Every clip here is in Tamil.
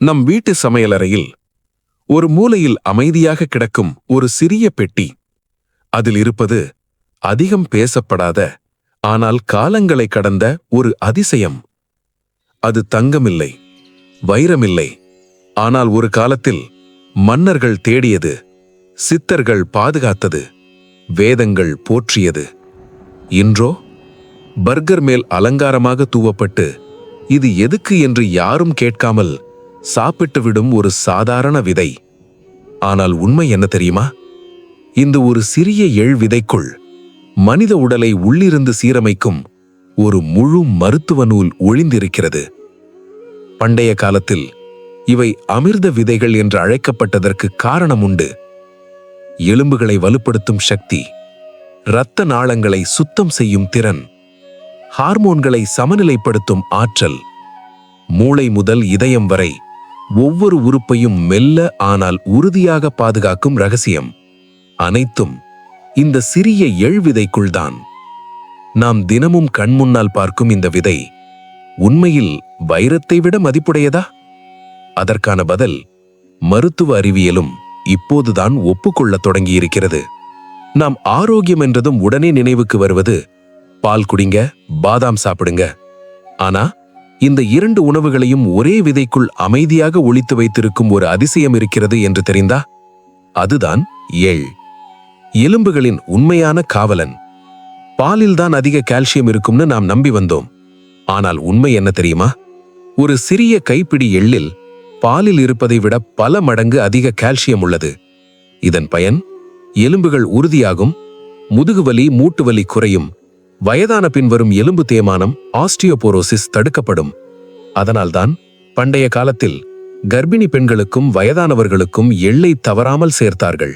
நம் வீட்டு சமையலறையில் ஒரு மூலையில் அமைதியாக கிடக்கும் ஒரு சிறிய பெட்டி. அதில் இருப்பது அதிகம் பேசப்படாத ஆனால் காலங்களை கடந்த ஒரு அதிசயம். அது தங்கமில்லை வைரமில்லை ஆனால் ஒரு காலத்தில் மன்னர்கள் தேடியது சித்தர்கள் பாதுகாத்தது வேதங்கள் போற்றியது. இன்றோ பர்கர் மேல் அலங்காரமாக தூவப்பட்டு இது எதுக்கு என்று யாரும் கேட்காமல் சாப்பிட்டுவிடும் ஒரு சாதாரண விதை. ஆனால் உண்மை என்ன தெரியுமா? இந்த ஒரு சிறிய எள் விதைக்குள் மனித உடலை உள்ளிருந்து சீரமைக்கும் ஒரு முழு மருத்துவ நூல் ஒளிந்திருக்கிறது. பண்டைய காலத்தில் இவை அமிர்த விதைகள் என்று அழைக்கப்பட்டதற்கு காரணம் உண்டு எலும்புகளை வலுப்படுத்தும் சக்தி இரத்த நாளங்களை சுத்தம் செய்யும் திறன் ஹார்மோன்களை சமநிலைப்படுத்தும் ஆற்றல் மூளை முதல் இதயம் வரை ஒவ்வொரு உறுப்பையும் மெல்ல ஆனால் உறுதியாக பாதுகாக்கும் ரகசியம். அனைத்தும் இந்த சிறிய எள் விதைக்குள்தான் நாம் தினமும் கண்முன்னால் பார்க்கும் இந்த விதை உண்மையில் வைரத்தை விட மதிப்புடையதா? அதற்கான பதில் மருத்துவ அறிவியலும் இப்போதுதான் ஒப்புக்கொள்ளத் தொடங்கியிருக்கிறது. நாம் ஆரோக்கியம் என்றதும் உடனே நினைவுக்கு வருவது பால் குடிங்க பாதாம் சாப்பிடுங்க. ஆனா இந்த இரண்டு உணவுகளையும் ஒரே விதைக்குள் அமைதியாக ஒழித்து வைத்திருக்கும் ஒரு அதிசயம் இருக்கிறது என்று தெரிந்தா? அதுதான் எள். எலும்புகளின் உண்மையான காவலன். பாலில்தான் அதிக கால்சியம் இருக்கும்னு நாம் நம்பி வந்தோம். ஆனால் உண்மை என்ன தெரியுமா? ஒரு சிறிய கைப்பிடி எள்ளில் பாலில் இருப்பதை விட பல மடங்கு அதிக கால்சியம் உள்ளது. இதன் பயன் எலும்புகள் உறுதியாகும் முதுகுவலி மூட்டுவலி குறையும் வயதான பின் வரும் எலும்பு தேய்மானம் ஆஸ்டியோபோரோசிஸ் தடுக்கப்படும். அதனால்தான் பண்டைய காலத்தில் கர்ப்பிணி பெண்களுக்கும் வயதானவர்களுக்கும் எள்ளை தவறாமல் சேர்த்தார்கள்.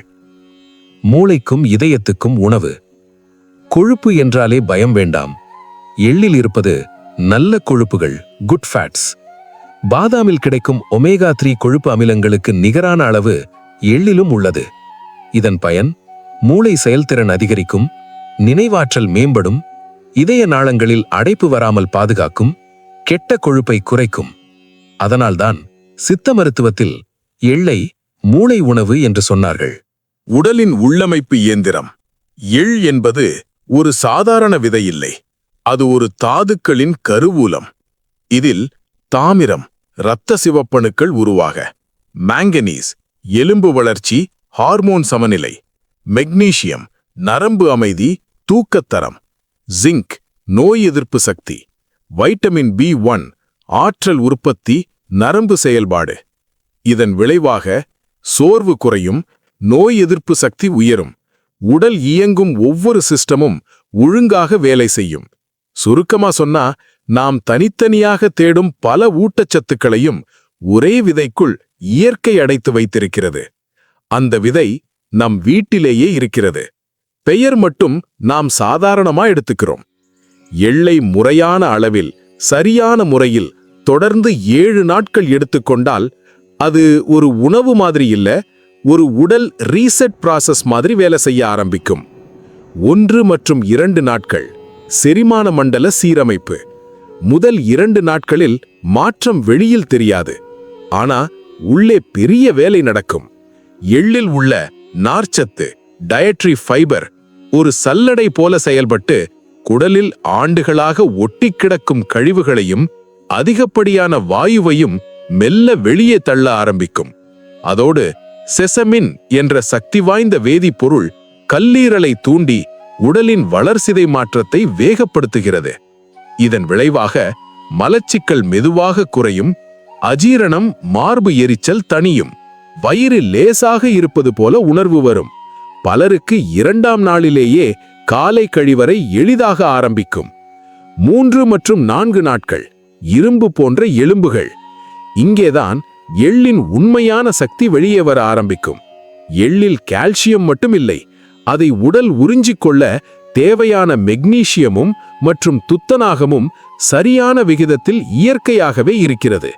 மூளைக்கும் இதயத்துக்கும் உணவு. கொழுப்பு என்றாலே பயம் வேண்டாம். எள்ளில் இருப்பது நல்ல கொழுப்புகள் குட் ஃபேட்ஸ் பாதாமில் கிடைக்கும் ஒமேகா த்ரீ கொழுப்பு அமிலங்களுக்கு நிகரான அளவு எள்ளிலும் உள்ளது. இதன் பயன் மூளை செயல்திறன் அதிகரிக்கும் நினைவாற்றல் மேம்படும் இதய நாளங்களில் அடைப்பு வராமல் பாதுகாக்கும் கெட்ட கொழுப்பை குறைக்கும். அதனால்தான் சித்த மருத்துவத்தில் எள்ளை மூளை உணவு என்று சொன்னார்கள். உடலின் உள்ளமைப்பு இயந்திரம். எள் என்பது ஒரு சாதாரண விதை இல்லை அது ஒரு தாதுக்களின் கருவூலம். இதில் தாமிரம் இரத்த சிவப்பணுக்கள் உருவாக. மாங்கனீஸ் எலும்பு வளர்ச்சி ஹார்மோன் சமநிலை. மெக்னீசியம் நரம்பு அமைதி தூக்கத்தரம். ஜிங்க் நோய் எதிர்ப்பு சக்தி வைட்டமின் பி ஒன் ஆற்றல் உற்பத்தி நரம்பு செயல்பாடு. இதன் விளைவாக சோர்வு குறையும் நோய் எதிர்ப்பு சக்தி உயரும் உடல் இயங்கும் ஒவ்வொரு சிஸ்டமும் ஒழுங்காக வேலை செய்யும். சுருக்கமா சொன்னா நாம் தனித்தனியாக தேடும் பல ஊட்டச்சத்துக்களையும் ஒரே விதைக்குள் இயற்கை அடைத்து வைத்திருக்கிறது. அந்த விதை நம் வீட்டிலேயே இருக்கிறது. பெயர் மட்டும் நாம் சாதாரணமா எடுத்துக்கிறோம். எள்ளை முறையான அளவில் சரியான முறையில் தொடர்ந்து ஏழு நாட்கள் எடுத்துக்கொண்டால் அது ஒரு உணவு மாதிரி இல்ல ஒரு உடல் ரீசெட் ப்ராசஸ் மாதிரி வேலை செய்ய ஆரம்பிக்கும். ஒன்று மற்றும் இரண்டு நாட்கள் செரிமான மண்டல சீரமைப்பு. முதல் இரண்டு நாட்களில் மாற்றம் வெளியில் தெரியாது ஆனா உள்ளே பெரிய வேலை நடக்கும். எள்ளில் உள்ள நார்ச்சத்து டயட்ரி ஃபைபர் ஒரு சல்லடை போல செயல்பட்டு குடலில் ஆண்டுகளாக ஒட்டி கிடக்கும் கழிவுகளையும் அதிகப்படியான வாயுவையும் மெல்ல வெளியே தள்ள ஆரம்பிக்கும். அதோடு செசமின் என்ற சக்தி வாய்ந்த வேதிப்பொருள் கல்லீரலை தூண்டி உடலின் வளர்சிதை மாற்றத்தை வேகப்படுத்துகிறது. இதன் விளைவாக மலச்சிக்கல் மெதுவாக குறையும் அஜீரணம் மார்பு எரிச்சல் தணியும் வயிறு லேசாக இருப்பது போல உணர்வு வரும். பலருக்கு இரண்டாம் நாளிலேயே காலை கழிவறை எளிதாக ஆரம்பிக்கும். மூன்று மற்றும் நான்கு நாட்கள் இரும்பு போன்ற எலும்புகள். இங்கேதான் எள்ளின் உண்மையான சக்தி வெளியே வர ஆரம்பிக்கும். எள்ளில் கால்சியம் மட்டும் இல்லை அதை உடல் உறிஞ்சிக் கொள்ள தேவையான மெக்னீசியமும் மற்றும் துத்தநாகமும் சரியான விகிதத்தில் இயற்கையாகவே இருக்கிறது.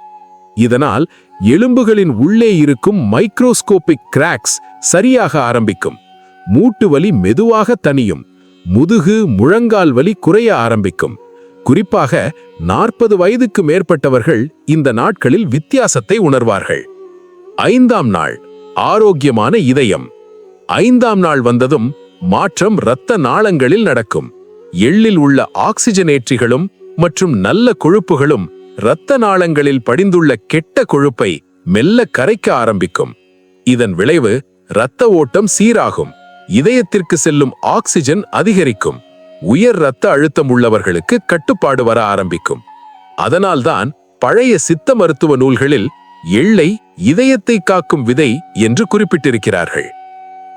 இதனால் எலும்புகளின் உள்ளே இருக்கும் மைக்ரோஸ்கோபிக் கிராக்ஸ் சரியாக ஆரம்பிக்கும். மூட்டு வலி மெதுவாக தனியும் முதுகு முழங்கால் வலி குறைய ஆரம்பிக்கும். குறிப்பாக நாற்பது வயதுக்கு மேற்பட்டவர்கள் இந்த நாட்களில் வித்தியாசத்தை உணர்வார்கள். ஐந்தாம் நாள் ஆரோக்கியமான இதயம். ஐந்தாம் நாள் வந்ததும் மாற்றம் இரத்த நாளங்களில் நடக்கும். எள்ளில் உள்ள ஆக்சிஜனேற்றிகளும் மற்றும் நல்ல கொழுப்புகளும் இரத்த நாளங்களில் படிந்துள்ள கெட்ட கொழுப்பை மெல்ல கரைக்க ஆரம்பிக்கும். இதன் விளைவு இரத்த ஓட்டம் சீராகும். இதயத்திற்கு செல்லும் ஆக்சிஜன் அதிகரிக்கும். உயர் இரத்த அழுத்தம் உள்ளவர்களுக்கு கட்டுப்பாடு வர ஆரம்பிக்கும். அதனால்தான் பழைய சித்த மருத்துவ நூல்களில் எள்ளை இதயத்தை காக்கும் விதை என்று குறிப்பிட்டிருக்கிறார்கள்.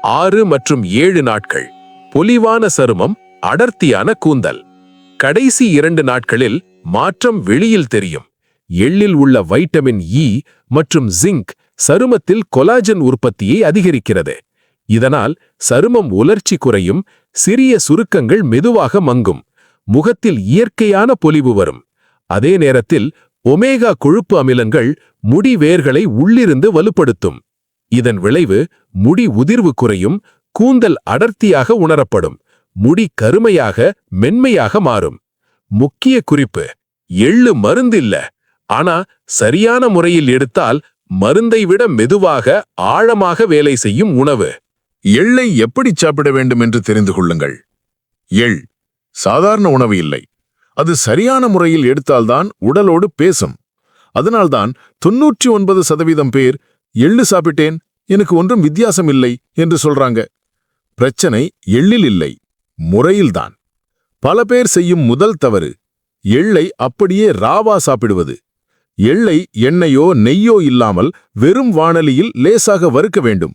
ஆறு மற்றும் ஏழு நாட்கள் பொலிவான சருமம் அடர்த்தியான கூந்தல். கடைசி இரண்டு நாட்களில் மாற்றம் வெளியில் தெரியும். எள்ளில் உள்ள வைட்டமின் இ மற்றும் ஜிங்க் சருமத்தில் கொலாஜன் உற்பத்தியை அதிகரிக்கிறது. இதனால் சருமம் உலர்ச்சி குறையும் சிறிய சுருக்கங்கள் மெதுவாக மங்கும் முகத்தில் இயற்கையான பொலிவு வரும். அதே நேரத்தில் ஒமேகா கொழுப்பு அமிலங்கள் முடி வேர்களை உள்ளிருந்து வலுப்படுத்தும். இதன் விளைவு முடி உதிர்வு குறையும் கூந்தல் அடர்த்தியாக உணரப்படும் முடி கருமையாக மென்மையாக மாறும். முக்கிய குறிப்பு எள்ளு மருந்தில்ல ஆனா சரியான முறையில் எடுத்தால் மருந்தை விட மெதுவாக ஆழமாக வேலை செய்யும் உணவு. எள்ளை எப்படி சாப்பிட வேண்டும் என்று தெரிந்து கொள்ளுங்கள். எள் சாதாரண உணவு இல்லை. அது சரியான முறையில் எடுத்தால்தான் உடலோடு பேசும். அதனால்தான் தொன்னூற்றி ஒன்பது சதவீதம் பேர் எள்ளு சாப்பிட்டேன் எனக்கு ஒன்றும் வித்தியாசம் இல்லை என்று சொல்றாங்க. பிரச்சனை எள்ளில் இல்லை முறையில்தான் பல பேர் செய்யும் முதல் தவறு எள்ளை அப்படியே ராவா சாப்பிடுவது எள்ளை எண்ணெயோ நெய்யோ இல்லாமல் வெறும் வானலியில் லேசாக வறுக்க வேண்டும்.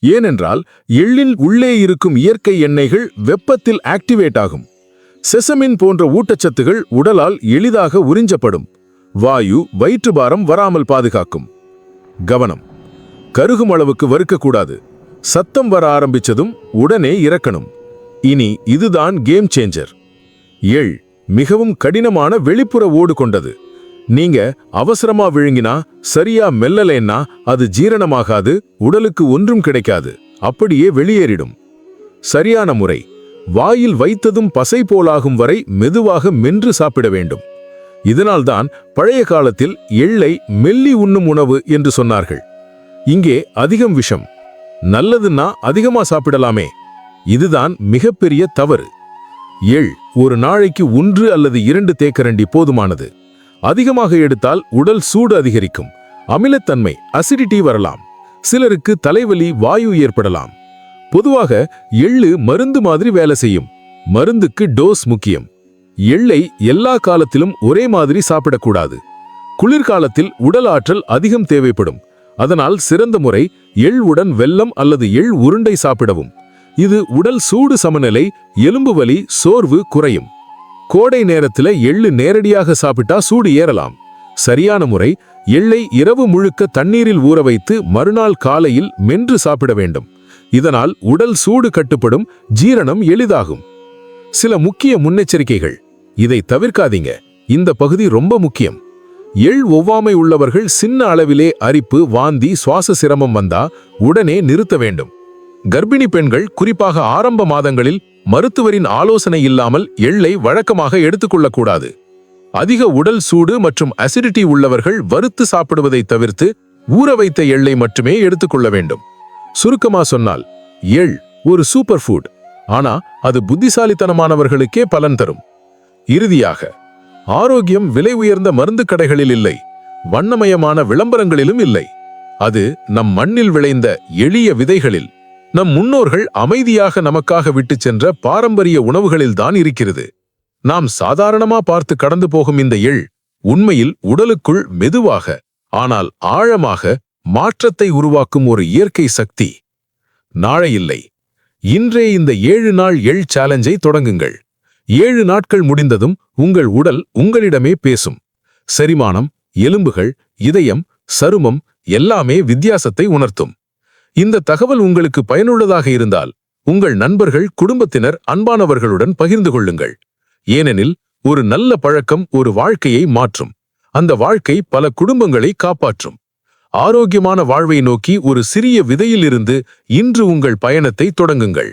ஏனென்றால் எள்ளில் உள்ளே இருக்கும் இயற்கை எண்ணெய்கள் வெப்பத்தில் ஆக்டிவேட் ஆகும். செசமின் போன்ற ஊட்டச்சத்துகள் உடலால் எளிதாக உறிஞ்சப்படும். வாயு வயிற்றுபாரம் வராமல் பாதுகாக்கும். கவனம். கருகும் அளவுக்கு வறுக்கக்கூடாது. சத்தம் வர ஆரம்பிச்சதும் உடனே இறக்கணும். இனி இதுதான் கேம் சேஞ்சர். எள் மிகவும் கடினமான வெளிப்புற ஓடு கொண்டது. நீங்க அவசரமா விழுங்கினா சரியா மெல்லலேன்னா அது ஜீரணமாகாது உடலுக்கு ஒன்றும் கிடைக்காது. அப்படியே வெளியேறிடும். சரியான முறை. வாயில் வைத்ததும் பசை போலாகும் வரை மெதுவாக மென்று சாப்பிட வேண்டும். இதனால்தான் பழைய காலத்தில் எள்ளை மெல்லி உண்ணும் உணவு என்று சொன்னார்கள். இங்கே அதிகம் விஷம். நல்லதுன்னா அதிகமா சாப்பிடலாமே. இதுதான் மிகப்பெரிய தவறு. எள் ஒரு நாளைக்கு ஒன்று அல்லது இரண்டு தேக்கரண்டி போதுமானது. அதிகமாக எடுத்தால் உடல் சூடு அதிகரிக்கும். அமிலத்தன்மை அசிடிட்டி வரலாம். சிலருக்கு தலைவலி வாயு ஏற்படலாம். பொதுவாக எள்ளு மருந்து மாதிரி வேலை செய்யும். மருந்துக்கு டோஸ் முக்கியம். எள்ளை எல்லா காலத்திலும் ஒரே மாதிரி சாப்பிடக்கூடாது. குளிர்காலத்தில் உடல் ஆற்றல் அதிகம் தேவைப்படும். அதனால் சிறந்த முறை எள் உடன் வெல்லம் அல்லது எள் உருண்டை சாப்பிடவும். இது உடல் சூடு சமநிலை எலும்பு வலி சோர்வு குறையும். கோடை நேரத்துல எள்ளு நேரடியாக சாப்பிட்டா சூடு ஏறலாம். சரியான முறை எள்ளை இரவு முழுக்க தண்ணீரில் ஊற வைத்து மறுநாள் காலையில் மென்று சாப்பிட வேண்டும். இதனால் உடல் சூடு கட்டுப்படும் ஜீரணம் எளிதாகும். சில முக்கிய முன்னெச்சரிக்கைகள். இதை தவிர்க்காதீங்க. இந்த பகுதி ரொம்ப முக்கியம். எள் ஒவ்வாமை உள்ளவர்கள் சின்ன அளவிலே அரிப்பு வாந்தி சுவாச சிரமம் வந்தா உடனே நிறுத்த வேண்டும். கர்ப்பிணி பெண்கள் குறிப்பாக ஆரம்ப மாதங்களில் மருத்துவரின் ஆலோசனை இல்லாமல் எள்ளை வழக்கமாக எடுத்துக்கொள்ளக்கூடாது. அதிக உடல் சூடு மற்றும் அசிடிட்டி உள்ளவர்கள் வறுத்து சாப்பிடுவதை தவிர்த்து ஊற வைத்த எள்ளை மட்டுமே எடுத்துக்கொள்ள வேண்டும். சுருக்கமா சொன்னால் எள் ஒரு சூப்பர் ஃபுட் ஆனா அது புத்திசாலித்தனமானவர்களுக்கே பலன் தரும். இறுதியாக ஆரோக்கியம் விலை உயர்ந்த மருந்து கடைகளில் இல்லை வண்ணமயமான விளம்பரங்களிலும் இல்லை. அது நம் மண்ணில் விளைந்த எளிய விதைகளில். நம் முன்னோர்கள் அமைதியாக நமக்காக விட்டுச் சென்ற பாரம்பரிய உணவுகளில்தான் இருக்கிறது. நாம் சாதாரணமா பார்த்து கடந்து போகும் இந்த எள் உண்மையில் உடலுக்குள் மெதுவாக ஆனால் ஆழமாக மாற்றத்தை உருவாக்கும் ஒரு இயற்கை சக்தி. நாளை இல்லை. இன்றே இந்த ஏழு நாள் எள் சேலஞ்சை தொடங்குங்கள். ஏழு நாட்கள் முடிந்ததும் உங்கள் உடல் உங்களிடமே பேசும். செரிமானம் எலும்புகள் இதயம் சருமம் எல்லாமே வித்தியாசத்தை உணர்த்தும். இந்த தகவல் உங்களுக்கு பயனுள்ளதாக இருந்தால் உங்கள் நண்பர்கள் குடும்பத்தினர் அன்பானவர்களுடன் பகிர்ந்து கொள்ளுங்கள். ஏனெனில் ஒரு நல்ல பழக்கம் ஒரு வாழ்க்கையை மாற்றும். அந்த வாழ்க்கை பல குடும்பங்களை காப்பாற்றும். ஆரோக்கியமான வாழ்வை நோக்கி ஒரு சிறிய விதையிலிருந்து இன்று உங்கள் பயணத்தை தொடங்குங்கள்.